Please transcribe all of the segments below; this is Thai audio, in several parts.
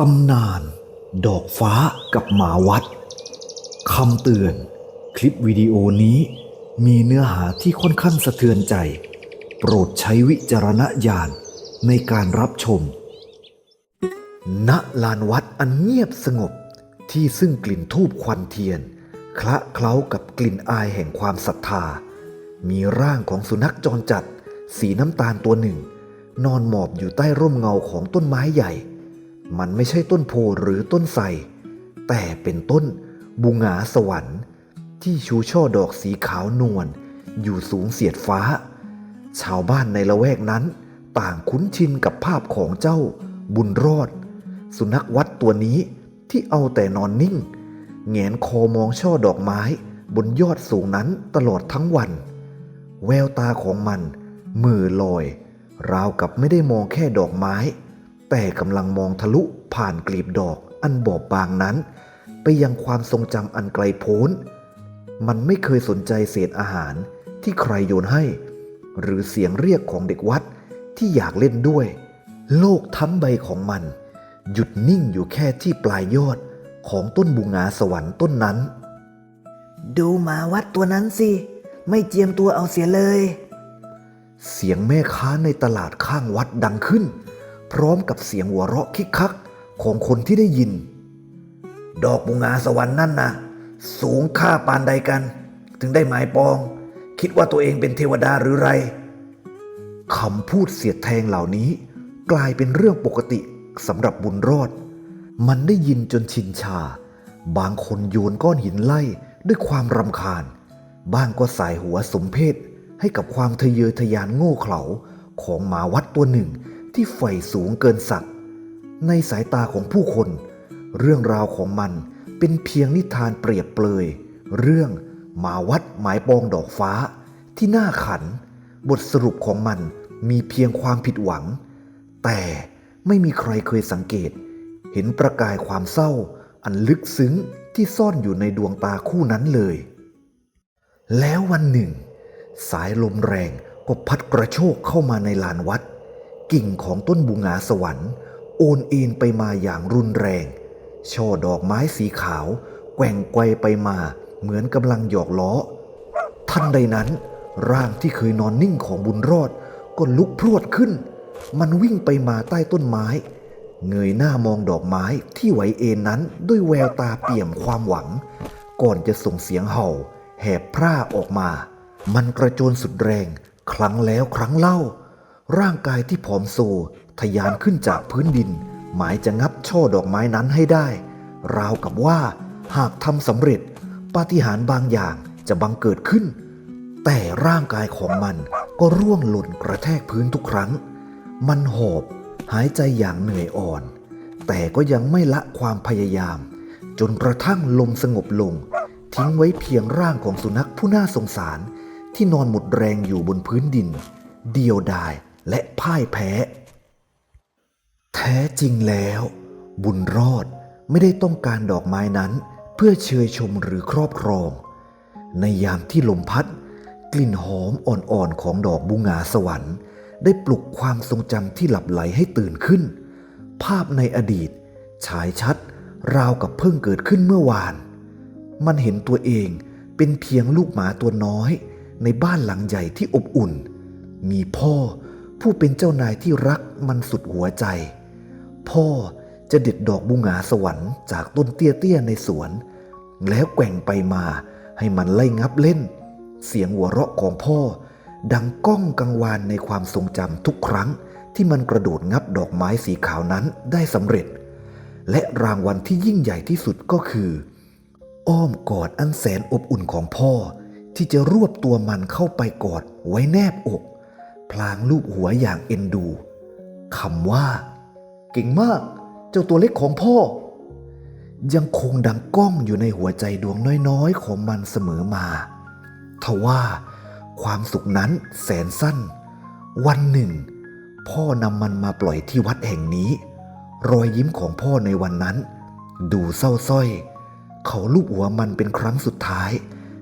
ตำนาน ดอกฟ้ากับหมาวัดคำเตือน คลิปวิดีโอนี้ มีเนื้อหาที่ค่อนข้างสะเทือนใจ โปรดใช้วิจารณญาณในการรับชม ณ ลานวัดอันเงียบสงบที่ซึ่งกลิ่นทูบควันเทียน คละเคล้ากับกลิ่นอายแห่งความศรัทธา มีร่างของสุนัขจรจัด สีน้ำตาลตัวหนึ่ง นอนหมอบอยู่ใต้ร่มเงาของต้นไม้ใหญ่ มันไม่ใช่ต้นโพหรือต้นไทรแต่เป็นต้นบุงาสวรรค์ ที่ชูช่อดอกสีขาวนวลอยู่สูงเสียดฟ้า ชาวบ้านในละแวกนั้น ต่างคุ้นชินกับภาพของเจ้าบุญรอด สุนัขวัดตัวนี้ที่เอาแต่นอนนิ่งแงนคอมองช่อดอกไม้บนยอดสูงนั้นตลอดทั้งวัน แววตาของมัน มือลอย ราวกับไม่ได้มองแค่ดอกไม้ แต่กำลังมองทะลุผ่านกลีบดอกอันบอบบางนั้น ไปยังความทรงจำอันไกลโพ้น มันไม่เคยสนใจเศษอาหารที่ใครโยนให้ หรือเสียงเรียกของเด็กวัดที่อยากเล่นด้วย โลกทั้งใบของมัน หยุดนิ่งอยู่แค่ที่ปลายยอดของต้นบุงาสวรรค์ต้นนั้น ดูหมาวัดตัวนั้นสิ ไม่เจียมตัวเอาเสียเลย เสียงแม่ค้าในตลาดข้างวัดดังขึ้น พร้อมกับเสียงหัวเราะคิกคักของคนที่ได้ยิน ดอกบุงาสวรรค์นั่นนะสูงค่าปานใดกัน ถึงได้หมายปอง คิดว่าตัวเองเป็นเทวดาหรือไรคำพูดเสียดแทงเหล่านี้ กลายเป็นเรื่องปกติสำหรับบุญรอด มันได้ยินจนชินชา บางคนโยนก้อนหินไล่ด้วยความรำคาญ บ้างก็สายหัวสมเพศให้กับความทะเยอทะยานโง่เขลาของหมาวัดตัวหนึ่ง ที่ใฝ่สูงเกินสัตว์ ในสายตาของผู้คน เรื่องราวของมันเป็นเพียงนิทานเปรียบเปรยเรื่องหมาวัดหมายปองดอกฟ้า ที่น่าขัน บทสรุปของมันมีเพียงความผิดหวัง แต่ไม่มีใครเคยสังเกต เห็นประกายความเศร้า อันลึกซึ้งที่ซ่อนอยู่ในดวงตาคู่นั้นเลย แล้ววันหนึ่ง สายลมแรงก็พัดกระโชกเข้ามาในลานวัด กิ่งของต้นบุงาสวรรค์ โอนเอ็นไปมาอย่างรุนแรง ช่อดอกไม้สีขาว แกว่งไกวไปมาเหมือนกำลังหยอกล้อ ทันใดนั้น ร่างที่เคยนอนนิ่งของบุญรอดก็ลุกพรวดขึ้น มันวิ่งไปมาใต้ต้นไม้ เงยหน้ามองดอกไม้ที่ไหวเอ็นนั้นด้วยแววตาเปี่ยมความหวัง ก่อนจะส่งเสียงเห่า แหบพร่าออกมา มันกระโจนสุดแรง ครั้งแล้วครั้งเล่า ร่างกายที่ผอมโซทะยานขึ้นจากพื้นดิน หมายจะงับช่อดอกไม้นั้นให้ได้ ราวกับว่าหากทำสำเร็จ ปาฏิหาริย์บางอย่างจะบังเกิดขึ้น แต่ร่างกายของมันก็ร่วงหล่นกระแทกพื้นทุกครั้ง มันหอบ หายใจอย่างเหนื่อยอ่อน แต่ก็ยังไม่ละความพยายาม จนกระทั่งลมสงบลง ทิ้งไว้เพียงร่างของสุนัขผู้น่าสงสาร ที่นอนหมดแรงอยู่บนพื้นดิน เดียวดาย และพ่ายแพ้ แท้จริงแล้ว บุญรอดไม่ได้ต้องการดอกไม้นั้น เพื่อเชยชมหรือครอบครอง ในยามที่ลมพัด กลิ่นหอมอ่อนๆของดอกบุงาสวรรค์ ได้ปลุกความทรงจำที่หลับไหลให้ตื่นขึ้น ภาพในอดีต ฉายชัด ราวกับเพิ่งเกิดขึ้นเมื่อวาน มันเห็นตัวเองเป็นเพียงลูกหมาตัวน้อย ในบ้านหลังใหญ่ที่อบอุ่น มีพ่อ ผู้เป็นเจ้านายที่รักมันสุดหัวใจ พ่อจะเด็ดดอกบุงาสวรรค์จากต้นเตี้ยๆในสวน แล้วแกว่งไปมาให้มันไล่งับเล่น เสียงหัวเราะของพ่อ ดังก้องกังวานในความทรงจำทุกครั้งที่มันกระโดดงับดอกไม้สีขาวนั้นได้สำเร็จ และรางวัลที่ยิ่งใหญ่ที่สุดก็คือ อ้อมกอดอันแสนอบอุ่นของพ่อ ที่จะรวบตัวมันเข้าไปกอดไว้แนบอก พลางลูบหัวอย่างเอ็นดูคำว่า เก่งมาก เจ้าตัวเล็กของพ่อ ยังคงดังก้องอยู่ในหัวใจดวงน้อยๆ ของมันเสมอมาทว่าความสุขนั้นแสนสั้น วันหนึ่ง พ่อนำมันมาปล่อยที่วัดแห่งนี้ รอยยิ้มของพ่อในวันนั้น ดูเศร้าส้อย เขาลูบหัวมันเป็นครั้งสุดท้าย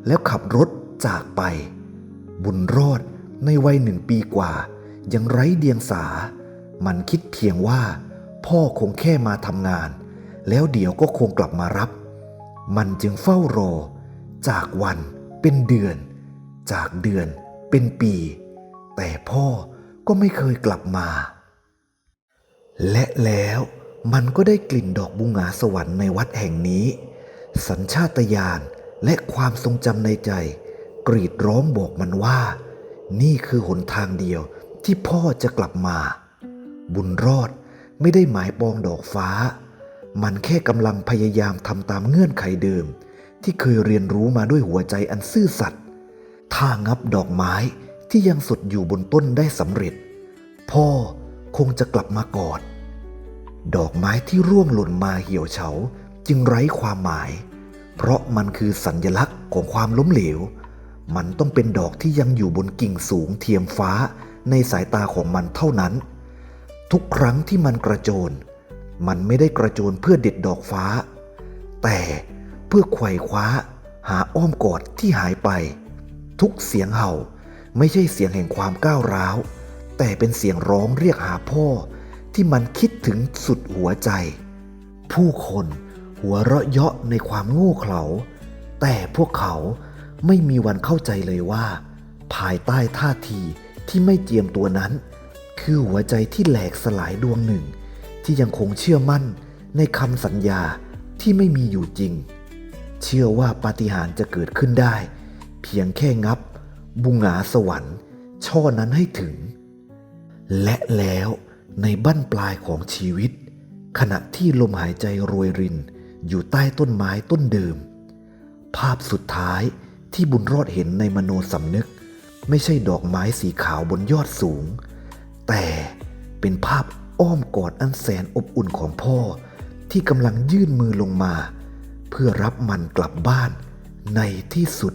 แล้วขับรถจากไป บุญรอด ในวัยหนึ่งปีกว่า ยังไร้เดียงสา มันคิดเพียงว่า พ่อคงแค่มาทำงาน แล้วเดี๋ยวก็คงกลับมารับ มันจึงเฝ้ารอ จากวันเป็นเดือน จากเดือนเป็นปี แต่พ่อก็ไม่เคยกลับมา และแล้วมันก็ได้กลิ่นดอกบุงหงาสวรรค์ในวัดแห่งนี้ สัญชาตญาณและความทรงจำในใจ กรีดร้องบอกมันว่า นี่คือหนทางเดียวที่พ่อจะกลับมา บุญรอดไม่ได้หมายปองดอกฟ้า มันแค่กำลังพยายามทำตามเงื่อนไขเดิม ที่เคยเรียนรู้มาด้วยหัวใจอันซื่อสัตย์ถ้างับดอกไม้ที่ยังสดอยู่บนต้นได้สำเร็จ พ่อคงจะกลับมากอด ดอกไม้ที่ร่วงหล่นมาเหี่ยวเฉาจึงไร้ความหมาย เพราะมันคือสัญญลักษณ์ของความล้มเหลว มันต้องเป็นดอกที่ยังอยู่บนกิ่งสูงเทียมฟ้าในสายตาของมันเท่านั้น ทุกครั้งที่มันกระโจน มันไม่ได้กระโจนเพื่อเด็ดดอกฟ้า แต่เพื่อไขว่คว้า หาอ้อมกอดที่หายไป ทุกเสียงเห่าไม่ใช่เสียงแห่งความก้าวร้าว แต่เป็นเสียงร้องเรียกหาพ่อ ที่มันคิดถึงสุดหัวใจ ผู้คนหัวเราะเยาะในความโง่เขลาแต่พวกเขา ไม่มีวันเข้าใจเลยว่า ภายใต้ท่าทีที่ไม่เจียมตัวนั้น คือหัวใจที่แหลกสลายดวงหนึ่ง ที่ยังคงเชื่อมั่นในคำสัญญาที่ไม่มีอยู่จริง เชื่อว่าปาฏิหาริย์จะเกิดขึ้นได้ เพียงแค่งับ บุงหาสวรรค์ ช่อนั้นให้ถึง และแล้วในบั้นปลายของชีวิต ขณะที่ลมหายใจโรยรินอยู่ใต้ต้นไม้ต้นเดิม ภาพสุดท้าย ที่บุญรอดเห็นในมโนสำนึก ไม่ใช่ดอกไม้สีขาวบนยอดสูง แต่เป็นภาพอ้อมกอดอันแสนอบอุ่นของพ่อ ที่กำลังยื่นมือลงมา เพื่อรับมันกลับบ้านในที่สุด